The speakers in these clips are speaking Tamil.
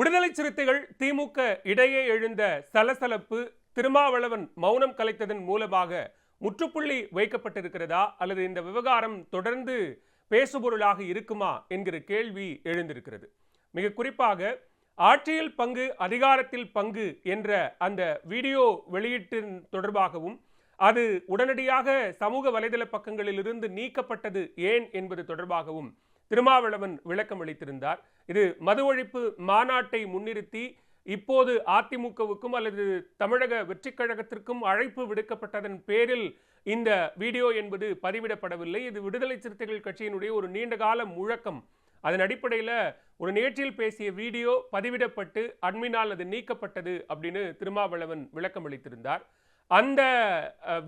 விடுதலை சிறுத்தைகள் திமுக இடையே எழுந்த சலசலப்பு திருமாவளவன் மௌனம் கலைத்ததன் மூலமாக முற்றுப்புள்ளி வைக்கப்பட்டிருக்கிறதா? அல்லது இந்த விவகாரம் தொடர்ந்து பேசுபொருளாக இருக்குமா? என்கிற கேள்வி எழுந்திருக்கிறது. மிக குறிப்பாக ஆட்சியில் பங்கு அதிகாரத்தில் பங்கு என்ற அந்த வீடியோ வெளியீட்டின் தொடர்பாகவும் அது உடனடியாக சமூக வலைதள பக்கங்களிலிருந்து நீக்கப்பட்டது ஏன் என்பது தொடர்பாகவும் திருமாவளவன் விளக்கம் அளித்திருந்தார். இது மது ஒழிப்பு மாநாட்டை முன்னிறுத்தி இப்போது அதிமுகவுக்கும் அல்லது தமிழக வெற்றி கழகத்திற்கும் அழைப்பு விடுக்கப்பட்டதன் பேரில் இந்த வீடியோ என்பது பதிவிடப்படவில்லை. இது விடுதலை சிறுத்தைகள் கட்சியினுடைய ஒரு நீண்டகால முழக்கம். அதன் அடிப்படையில் ஒரு நிகழ்ச்சியில் பேசிய வீடியோ பதிவிடப்பட்டு அட்மினால் அது நீக்கப்பட்டது அப்படின்னு திருமாவளவன் விளக்கம் அளித்திருந்தார். அந்த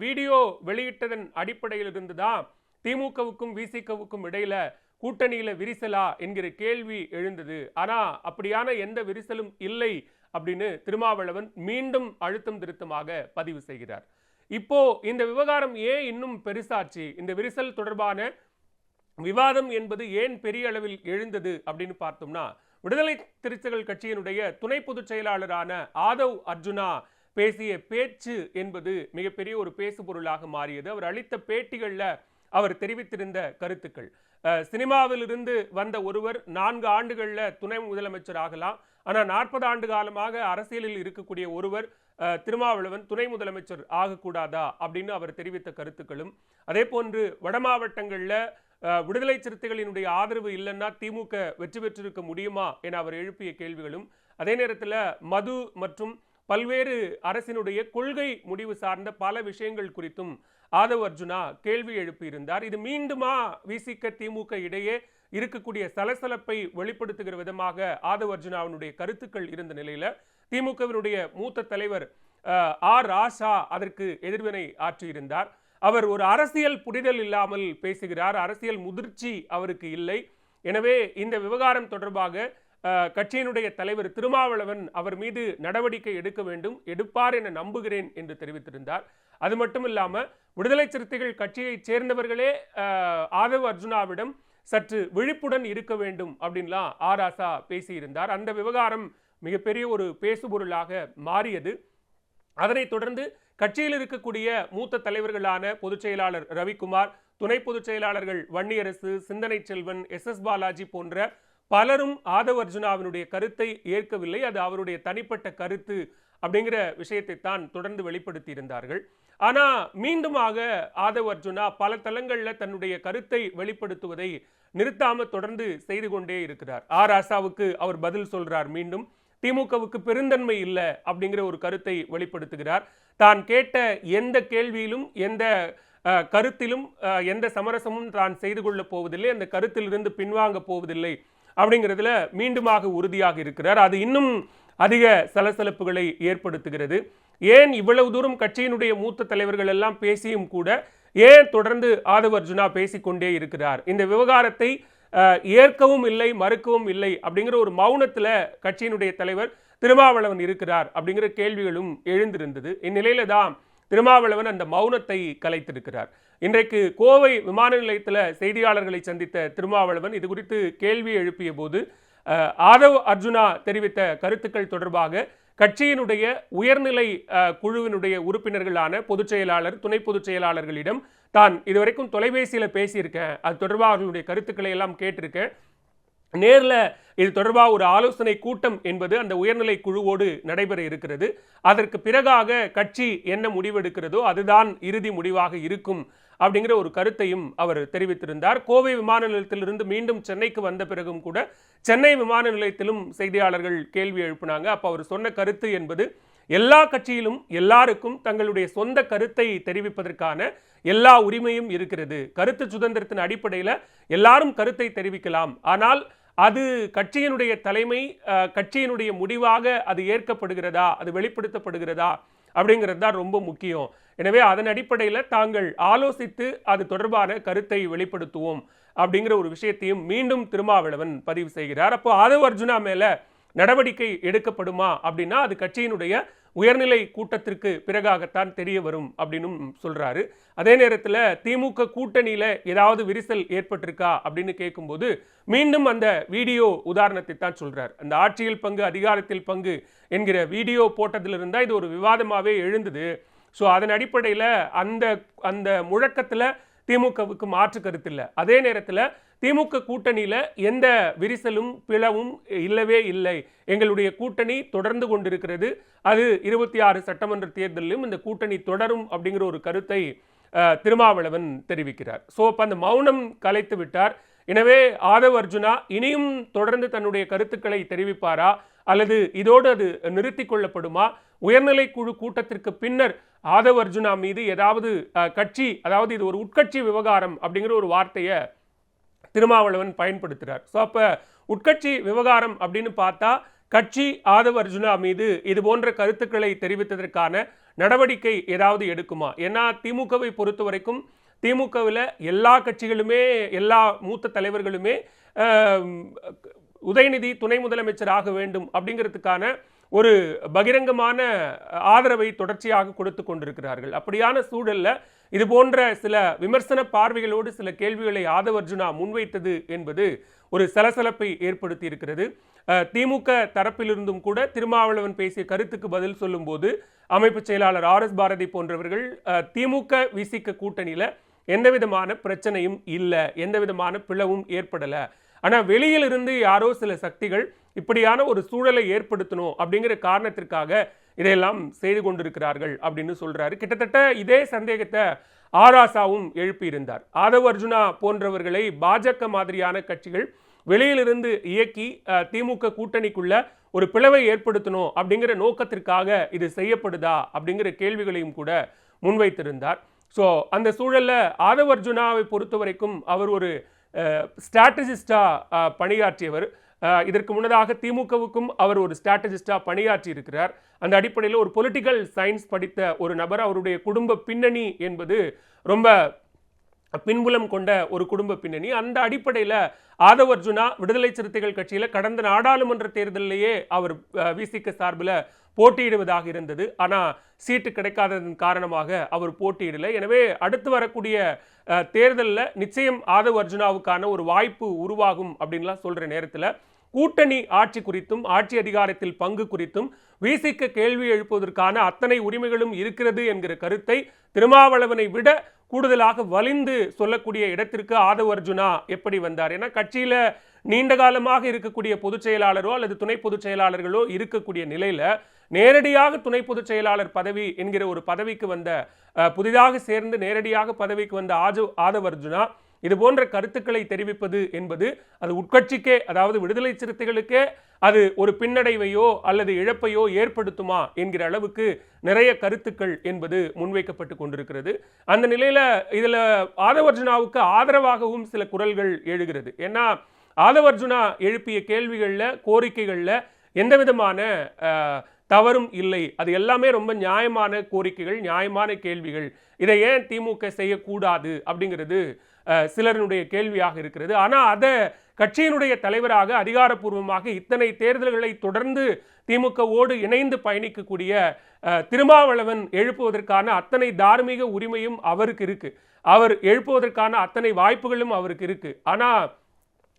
வீடியோ வெளியிட்டதன் அடிப்படையில் இருந்து தான் திமுகவுக்கும் விசிகவுக்கும் இடையில கூட்டணியில விரிசலா என்கிற கேள்வி எழுந்தது. ஆனால் அப்படியான எந்த விரிசலும் இல்லை அப்படின்னு திருமாவளவன் மீண்டும் அழுத்தம் திருத்தமாக பதிவு செய்கிறார். இப்போ இந்த விவகாரம் ஏன் இன்னும் பெருசாச்சு? இந்த விரிசல் தொடர்பான விவாதம் என்பது ஏன் பெரிய அளவில் எழுந்தது அப்படின்னு பார்த்தோம்னா விடுதலை திருச்சிகள் கட்சியினுடைய துணை பொதுச் செயலாளரான ஆதவ் அர்ஜுனா பேசிய பேச்சு என்பது மிகப்பெரிய ஒரு பேசு பொருளாக மாறியது. அவர் அளித்த பேட்டிகளில் அவர் தெரிவித்திருந்த கருத்துக்கள். சினிமாவிலிருந்து வந்த ஒருவர் நான்கு ஆண்டுகளில் துணை முதலமைச்சர் ஆகலாம். ஆனால் நாற்பது ஆண்டு காலமாக அரசியலில் இருக்கக்கூடிய ஒருவர் திருமாவளவன் துணை முதலமைச்சர் ஆகக்கூடாதா? அப்படின்னு அவர் தெரிவித்த கருத்துக்களும். அதே போன்று வட மாவட்டங்களில் விடுதலை சிறுத்தைகளினுடைய ஆதரவு இல்லைன்னா திமுக வெற்றி பெற்றிருக்க முடியுமா? என அவர் எழுப்பிய கேள்விகளும். அதே நேரத்தில் மது மற்றும் பல்வேறு அரசினுடைய கொள்கை முடிவு சார்ந்த பல விஷயங்கள் குறித்தும் ஆதவ் அர்ஜுனா கேள்வி எழுப்பியிருந்தார். இது மீண்டுமா விசிக திமுக இடையே இருக்கக்கூடிய சலசலப்பை வெளிப்படுத்துகிற விதமாக ஆதவ் அர்ஜுனாவினுடைய கருத்துக்கள் இருந்த நிலையில திமுகவினுடைய மூத்த தலைவர் ஆர் ராசா அதற்கு எதிர்வினை ஆற்றியிருந்தார். அவர் ஒரு அரசியல் புரிதல் இல்லாமல் பேசுகிறார். அரசியல் முதிர்ச்சி அவருக்கு இல்லை. எனவே இந்த விவகாரம் தொடர்பாக கட்சியினுடைய தலைவர் திருமாவளவன் அவர் மீது நடவடிக்கை எடுக்க வேண்டும் எடுப்பார் என நம்புகிறேன் என்று தெரிவித்திருந்தார். அது மட்டும் இல்லாம விடுதலை சிறுத்தைகள் கட்சியைச் சேர்ந்தவர்களே ஆதவ் அர்ஜுனாவிடம் சற்று விழிப்புடன் இருக்க வேண்டும் அப்படின்லாம் ஆராசா பேசியிருந்தார். அந்த விவகாரம் மிகப்பெரிய ஒரு பேசுபொருளாக மாறியது. அதனைத் தொடர்ந்து கட்சியில் இருக்கக்கூடிய மூத்த தலைவர்களான பொதுச் செயலாளர் ரவிக்குமார் துணை பொதுச் செயலாளர்கள் வன்னியரசு சிந்தனை செல்வன் எஸ். எஸ். பாலாஜி போன்ற பலரும் ஆதவ் அர்ஜுனாவினுடைய கருத்தை ஏற்கவில்லை. அது அவருடைய தனிப்பட்ட கருத்து அப்படிங்கிற விஷயத்தை தான் தொடர்ந்து வெளிப்படுத்தி இருந்தார்கள் ஆனால் மீண்டுமாக ஆதவ் அர்ஜுனா பல தளங்களில் தன்னுடைய கருத்தை வெளிப்படுத்துவதை நிறுத்தாம தொடர்ந்து செய்து கொண்டே இருக்கிறார். ஆர் ஆசாவுக்கு அவர் பதில் சொல்றார் மீண்டும். திமுகவுக்கு பெருந்தன்மை இல்லை அப்படிங்கிற ஒரு கருத்தை வெளிப்படுத்துகிறார். தான் கேட்ட எந்த கேள்வியிலும் எந்த கருத்திலும் எந்த சமரசமும் தான் செய்து கொள்ளப் போவதில்லை. அந்த கருத்திலிருந்து பின்வாங்க போவதில்லை. அப்படிங்கிறதுல மீண்டுமாக உறுதியாக இருக்கிறார். அது இன்னும் அதிக சலசலப்புகளை ஏற்படுத்துகிறது. ஏன் இவ்வளவு தூரம் கட்சியினுடைய மூத்த தலைவர்கள் எல்லாம் பேசியும் கூட ஏன் தொடர்ந்து ஆதவ் அர்ஜுனா பேசிக்கொண்டே இருக்கிறார்? இந்த விவகாரத்தை ஏற்கவும் இல்லை மறுக்கவும் இல்லை அப்படிங்கிற ஒரு மௌனத்தில் கட்சியினுடைய தலைவர் திருமாவளவன் இருக்கிறார் அப்படிங்கிற கேள்விகளும் எழுந்திருந்தது. இந்நிலையில தான் திருமாவளவன் அந்த மௌனத்தை கலைத்திருக்கிறார். இன்றைக்கு கோவை விமான நிலையத்தில் செய்தியாளர்களை சந்தித்த திருமாவளவன் இது குறித்து கேள்வி எழுப்பிய போது ஆதவ் அர்ஜுனா தெரிவித்த கருத்துக்கள் தொடர்பாக கட்சியினுடைய உயர்நிலை குழுவினுடைய உறுப்பினர்களான பொதுச் செயலாளர் துணை பொதுச் செயலாளர்களிடம் தான் இதுவரைக்கும் தொலைபேசியில் பேசியிருக்கேன். அது தொடர்பாக அவர்களுடைய கருத்துக்களை எல்லாம் கேட்டிருக்கேன். நேரில் இது தொடர்பாக ஒரு ஆலோசனை கூட்டம் என்பது அந்த உயர்நிலை குழுவோடு நடைபெற இருக்கிறது. அதற்கு பிறகாக கட்சி என்ன முடிவெடுக்கிறதோ அதுதான் இறுதி முடிவாக இருக்கும் அப்படிங்கிற ஒரு கருத்தையும் அவர் தெரிவித்திருந்தார். கோவை விமான நிலையத்திலிருந்து மீண்டும் சென்னைக்கு வந்த பிறகும் கூட சென்னை விமான நிலையத்திலும் செய்தியாளர்கள் கேள்வி எழுப்பினாங்க. அப்போ அவர் சொன்ன கருத்து என்பது எல்லா கட்சியிலும் எல்லாருக்கும் தங்களுடைய சொந்த கருத்தை தெரிவிப்பதற்கான எல்லா உரிமையும் இருக்கிறது. கருத்து சுதந்திரத்தின் அடிப்படையில் எல்லாரும் கருத்தை தெரிவிக்கலாம். ஆனால் அது கட்சியினுடைய தலைமை கட்சியினுடைய முடிவாக அது ஏற்கப்படுகிறதா அது வெளிப்படுத்தப்படுகிறதா அப்படிங்கிறது தான் ரொம்ப முக்கியம். எனவே அதன் அடிப்படையில் தாங்கள் ஆலோசித்து அது தொடர்பான கருத்தை வெளிப்படுத்துவோம் அப்படிங்கிற ஒரு விஷயத்தையும் மீண்டும் திருமாவளவன் பதிவு செய்கிறார். அப்போ ஆதவ அர்ஜுனா மேலே நடவடிக்கை எடுக்கப்படுமா அப்படின்னா அது கட்சியினுடைய உயர்நிலை கூட்டத்திற்கு பிறகாகத்தான் தெரிய வரும் அப்படின்னும் சொல்கிறாரு அதே நேரத்தில் திமுக கூட்டணியில் ஏதாவது விரிசல் ஏற்பட்டிருக்கா அப்படின்னு கேட்கும்போது மீண்டும் அந்த வீடியோ உதாரணத்தை தான் சொல்கிறார் அந்த ஆட்சியில் பங்கு அதிகாரத்தில் பங்கு என்கிற வீடியோ போட்டதிலிருந்தால் இது ஒரு விவாதமாகவே எழுந்தது. ஸோ அதன் அடிப்படையில் அந்த அந்த முழக்கத்தில் திமுகவுக்கு மாற்று கருத்து இல்லை. அதே நேரத்தில் திமுக கூட்டணியில் எந்த விரிசலும் பிளவும் இல்லவே இல்லை. எங்களுடைய கூட்டணி தொடர்ந்து கொண்டிருக்கிறது. அது இருபத்தி ஆறு சட்டமன்ற தேர்தலிலும் இந்த கூட்டணி தொடரும் அப்படிங்கிற ஒரு கருத்தை திருமாவளவன் தெரிவிக்கிறார். ஸோ அப்போ அந்த மௌனம் கலைத்து விட்டார். எனவே ஆதவ் அர்ஜுனா இனியும் தொடர்ந்து தன்னுடைய கருத்துக்களை தெரிவிப்பாரா? அல்லது இதோடு அது நிறுத்தி கொள்ளப்படுமா? உயர்நிலை குழு கூட்டத்திற்கு பின்னர் ஆதவ் அர்ஜுனா மீது ஏதாவது கட்சி அதாவது இது ஒரு உட்கட்சி விவகாரம் அப்படிங்கிற ஒரு வார்த்தையை திருமாவளவன் பயன்படுத்துகிறார் ஸோ அப்போ உட்கட்சி விவகாரம் அப்படின்னு பார்த்தா கட்சி ஆதவ அர்ஜுனா மீது இது போன்ற கருத்துக்களை தெரிவித்ததற்கான நடவடிக்கை ஏதாவது எடுக்குமா? ஏன்னா திமுகவை பொறுத்த வரைக்கும் திமுகவில் எல்லா கட்சிகளுமே எல்லா மூத்த தலைவர்களுமே உதயநிதி துணை முதலமைச்சர் ஆக வேண்டும் அப்படிங்கிறதுக்கான ஒரு பகிரங்கமான ஆதரவை தொடர்ச்சியாக கொடுத்து கொண்டிருக்கிறார்கள். அப்படியான சூழல்ல இது போன்ற சில விமர்சன பார்வைகளோடு சில கேள்விகளை ஆதவ் அர்ஜுனா முன்வைத்தது என்பது ஒரு சலசலப்பை ஏற்படுத்தி இருக்கிறது திமுக தரப்பிலிருந்தும் கூட திருமாவளவன் பேசிய கருத்துக்கு பதில் சொல்லும்போது அமைப்பு செயலாளர் ஆர் எஸ் பாரதி போன்றவர்கள் திமுக விசிக்க கூட்டணியில் எந்த விதமான பிரச்சனையும் இல்லை எந்த விதமான பிளவும் ஏற்படலை. ஆனால் வெளியிலிருந்து யாரோ சில சக்திகள் இப்படியான ஒரு சூழலை ஏற்படுத்தணும் அப்படிங்கிற காரணத்திற்காக இதையெல்லாம் செய்து கொண்டிருக்கிறார்கள் அப்படின்னு சொல்றாரு. கிட்டத்தட்ட இதே சந்தேகத்தை ஆராசாவும் எழுப்பியிருந்தார். ஆதவ் அர்ஜுனா போன்றவர்களை பாஜக மாதிரியான கட்சிகள் வெளியிலிருந்து இயக்கி திமுக கூட்டணிக்குள்ள ஒரு பிளவை ஏற்படுத்தணும் அப்படிங்கிற நோக்கத்திற்காக இது செய்யப்படுதா அப்படிங்கிற கேள்விகளையும் கூட முன்வைத்திருந்தார். ஸோ அந்த சூழல்ல ஆதவ் அர்ஜுனாவை பொறுத்த வரைக்கும் அவர் ஒரு ஸ்ட்ராட்டஜிஸ்டாக பணியாற்றியவர். இதற்கு முன்னதாக திமுகவுக்கும் அவர் ஒரு ஸ்ட்ராட்டஜிஸ்டாக பணியாற்றி இருக்கிறார் அந்த அடிப்படையில் ஒரு பொலிட்டிக்கல் சயின்ஸ் படித்த ஒரு நபர் அவருடைய குடும்ப பின்னணி என்பது ரொம்ப பின்புலம் கொண்ட ஒரு குடும்ப பின்னணி. அந்த அடிப்படையில் ஆதவ் அர்ஜுனா விடுதலை சிறுத்தைகள் கட்சியில் கடந்த நாடாளுமன்ற தேர்தலிலேயே அவர் விசிக சார்பில் போட்டியிடுவதாக இருந்தது. ஆனால் சீட்டு கிடைக்காததன் காரணமாக அவர் போட்டியிடலை. எனவே அடுத்து வரக்கூடிய தேர்தலில் நிச்சயம் ஆதவ் அர்ஜுனாவுக்கான ஒரு வாய்ப்பு உருவாகும் அப்படின்லாம் சொல்கிற நேரத்தில் கூட்டணி ஆட்சி குறித்தும் ஆட்சி அதிகாரத்தில் பங்கு குறித்தும் விசிக்க கேள்வி எழுப்புவதற்கான அத்தனை உரிமைகளும் இருக்கிறது என்கிற கருத்தை திருமாவளவனை விட கூடுதலாக வலிந்து சொல்லக்கூடிய இடத்திற்கு ஆதவ் அர்ஜுனா எப்படி வந்தார்? ஏன்னா கட்சியில் நீண்ட காலமாக இருக்கக்கூடிய பொதுச் செயலாளரோ அல்லது துணை பொதுச் செயலாளர்களோ இருக்கக்கூடிய நிலையில நேரடியாக துணை பொதுச் செயலாளர் பதவி என்கிற ஒரு பதவிக்கு வந்த புதிதாக சேர்ந்து நேரடியாக பதவிக்கு வந்த ஆஜு ஆதவ் அர்ஜுனா இது போன்ற கருத்துக்களை தெரிவிப்பது என்பது அது உட்கட்சிக்கே அதாவது விடுதலை சிறுத்தைகளுக்கே அது ஒரு பின்னடைவையோ அல்லது இழப்பையோ ஏற்படுத்துமா என்கிற அளவுக்கு நிறைய கருத்துக்கள் என்பது முன்வைக்கப்பட்டு கொண்டிருக்கிறது. அந்த நிலையில் இதில் ஆதவர்ஜுனாவுக்கு ஆதரவாகவும் சில குரல்கள் எழுகிறது. ஏன்னா ஆதவர்ஜுனா எழுப்பிய கேள்விகளில் கோரிக்கைகளில் எந்த விதமான தவறும் இல்லை. அது எல்லாமே ரொம்ப நியாயமான கோரிக்கைகள் நியாயமான கேள்விகள். இதை ஏன் திமுக செய்யக்கூடாது அப்படிங்கிறது சிலருடைய கேள்வியாக இருக்கிறது. ஆனால் அதை கட்சியினுடைய தலைவராக அதிகாரப்பூர்வமாக இத்தனை தேர்தல்களை தொடர்ந்து திமுகவோடு இணைந்து பயணிக்கக்கூடிய திருமாவளவன் எழுப்புவதற்கான அத்தனை தார்மீக உரிமையும் அவருக்கு இருக்குது அவர் எழுப்புவதற்கான அத்தனை வாய்ப்புகளும் அவருக்கு இருக்குது ஆனால்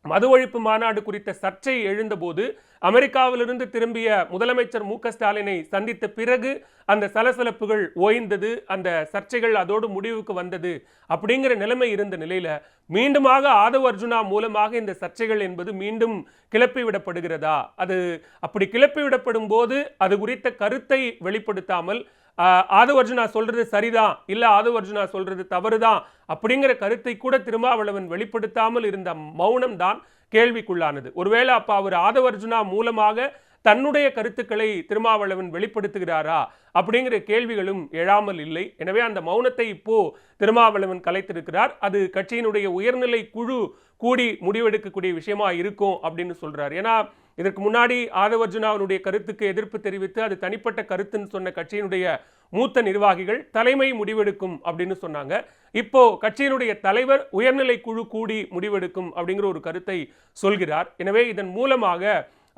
மது ஒழிப்பு மாநாடு குறித்த சர்ச்சை எழுந்தபோது அமெரிக்காவிலிருந்து திரும்பிய முதலமைச்சர் மு ஸ்டாலினை சந்தித்த பிறகு அந்த சலசலப்புகள் ஓய்ந்தது அந்த சர்ச்சைகள் அதோடு முடிவுக்கு வந்தது அப்படிங்கிற நிலைமை இருந்த நிலையில மீண்டுமாக ஆதவ் அர்ஜுனா மூலமாக இந்த சர்ச்சைகள் என்பது மீண்டும் கிளப்பிவிடப்படுகிறதா? அது அப்படி கிளப்பிவிடப்படும் போது அது குறித்த கருத்தை வெளிப்படுத்தாமல் ஆதவர்ஜுனா சொல்கிறது அர்ஜுனா சொல்றது சரிதான் இல்ல ஆதவ் சொல்கிறது தவறு தான் அப்படிங்கிற கருத்தை கூட திருமாவளவன் வெளிப்படுத்தாமல் இருந்த மௌனம் தான் கேள்விக்குள்ளானது. ஒருவேளை அப்போ அவர் ஆதவர்ஜுனா மூலமாக தன்னுடைய கருத்துக்களை திருமாவளவன் வெளிப்படுத்துகிறாரா அப்படிங்கிற கேள்விகளும் எழாமல் இல்லை. எனவே அந்த மௌனத்தை இப்போ திருமாவளவன் கலைத்திருக்கிறார். அது கட்சியினுடைய உயர்நிலை குழு கூடி முடிவெடுக்கக்கூடிய விஷயமா இருக்கும் அப்படின்னு சொல்றார். ஏன்னா இதற்கு முன்னாடி ஆதவர்ஜுனா அவருடைய கருத்துக்கு எதிர்ப்பு தெரிவித்து அது தனிப்பட்ட கருத்துன்னு சொன்ன கட்சியினுடைய மூத்த நிர்வாகிகள் தலைமை முடிவெடுக்கும் அப்படின்னு சொன்னாங்க. இப்போ கட்சியினுடைய தலைவர் உயர்நிலை குழு கூடி முடிவெடுக்கும் அப்படிங்கிற ஒரு கருத்தை சொல்கிறார். எனவே இதன் மூலமாக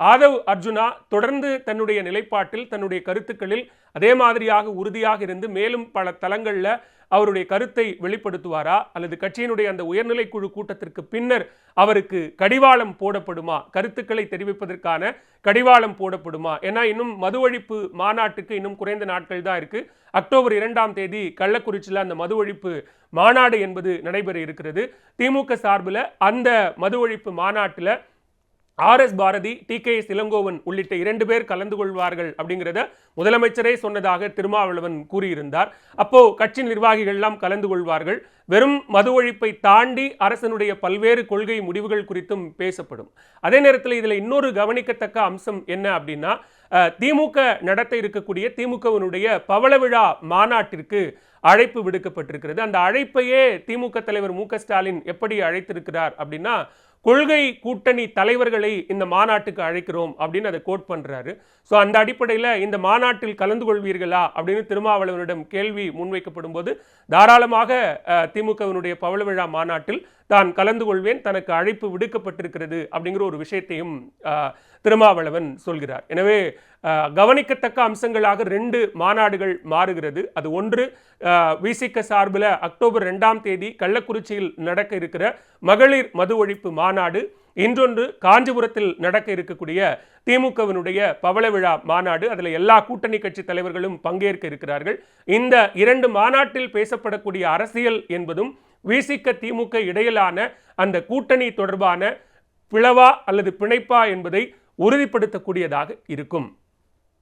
ஆதவ் அர்ஜுனா தொடர்ந்து தன்னுடைய நிலைப்பாட்டில் தன்னுடைய கருத்துக்களில் அதே மாதிரியாக உறுதியாக இருந்து மேலும் பல தலங்களில் அவருடைய கருத்தை வெளிப்படுத்துவாரா? அல்லது கட்சியினுடைய அந்த உயர்நிலை குழு கூட்டத்திற்கு பின்னர் அவருக்கு கடிவாளம் போடப்படுமா? கருத்துக்களை தெரிவிப்பதற்கான கடிவாளம் போடப்படுமா? ஏன்னா இன்னும் மது ஒழிப்பு மாநாட்டுக்கு இன்னும் குறைந்த நாட்கள் தான் இருக்கு. அக்டோபர் இரண்டாம் தேதி கள்ளக்குறிச்சியில் அந்த மது ஒழிப்பு மாநாடு என்பது நடைபெற இருக்கிறது. திமுக சார்பில் அந்த மது ஒழிப்பு மாநாட்டில் R S Bharathi T K S Elangovan உள்ளிட்ட இரண்டு பேர் கலந்து கொள்வார்கள் அப்படிங்கிறத முதலமைச்சரே சொன்னதாக திருமாவளவன் கூறியிருந்தார். அப்போ கட்சி நிர்வாகிகள்லாம் கலந்து கொள்வார்கள். வெறும் மது ஒழிப்பை தாண்டி அரசனுடைய பல்வேறு கொள்கை முடிவுகள் குறித்தும் பேசப்படும். அதே நேரத்தில் இதில் இன்னொரு கவனிக்கத்தக்க அம்சம் என்ன அப்படின்னா திமுக நடத்த இருக்கக்கூடிய திமுகவினுடைய பவள விழா மாநாட்டிற்கு அழைப்பு விடுக்கப்பட்டிருக்கிறது. அந்த அழைப்பையே திமுக தலைவர் மு ஸ்டாலின் எப்படி அழைத்திருக்கிறார் அப்படின்னா கொள்கை கூட்டணி தலைவர்களை இந்த மாநாட்டுக்கு அழைக்கிறோம் அப்படின்னு அதை கோட் பண்றாரு. ஸோ அந்த அடிப்படையில் இந்த மாநாட்டில் கலந்து கொள்வீர்களா அப்படின்னு திருமாவளவனிடம் கேள்வி முன்வைக்கப்படும் போது தாராளமாக திமுகவினுடைய பவள விழா மாநாட்டில் தான் கலந்து கொள்வேன் தனக்கு அழைப்பு விடுக்கப்பட்டிருக்கிறது அப்படிங்கிற ஒரு விஷயத்தையும் திருமாவளவன் சொல்கிறார். எனவே கவனிக்கத்தக்க அம்சங்களாக ரெண்டு மாநாடுகள் மாறுகிறது. அது ஒன்று விசிக சார்பில் அக்டோபர் ரெண்டாம் தேதி கள்ளக்குறிச்சியில் நடக்க இருக்கிற மகளிர் மது ஒழிப்பு மாநாடு இன்றொன்று காஞ்சிபுரத்தில் நடக்க இருக்கக்கூடிய திமுகவினுடைய பவள விழா மாநாடு அதில் எல்லா கூட்டணி கட்சி தலைவர்களும் பங்கேற்க இருக்கிறார்கள். இந்த இரண்டு மாநாட்டில் பேசப்படக்கூடிய அரசியல் என்பதும் விசிக்க திமுக இடையிலான அந்த கூட்டணி தொடர்பான பிளவா அல்லது பிணைப்பா என்பதை உறுதிப்படுத்தக்கூடியதாக இருக்கும்.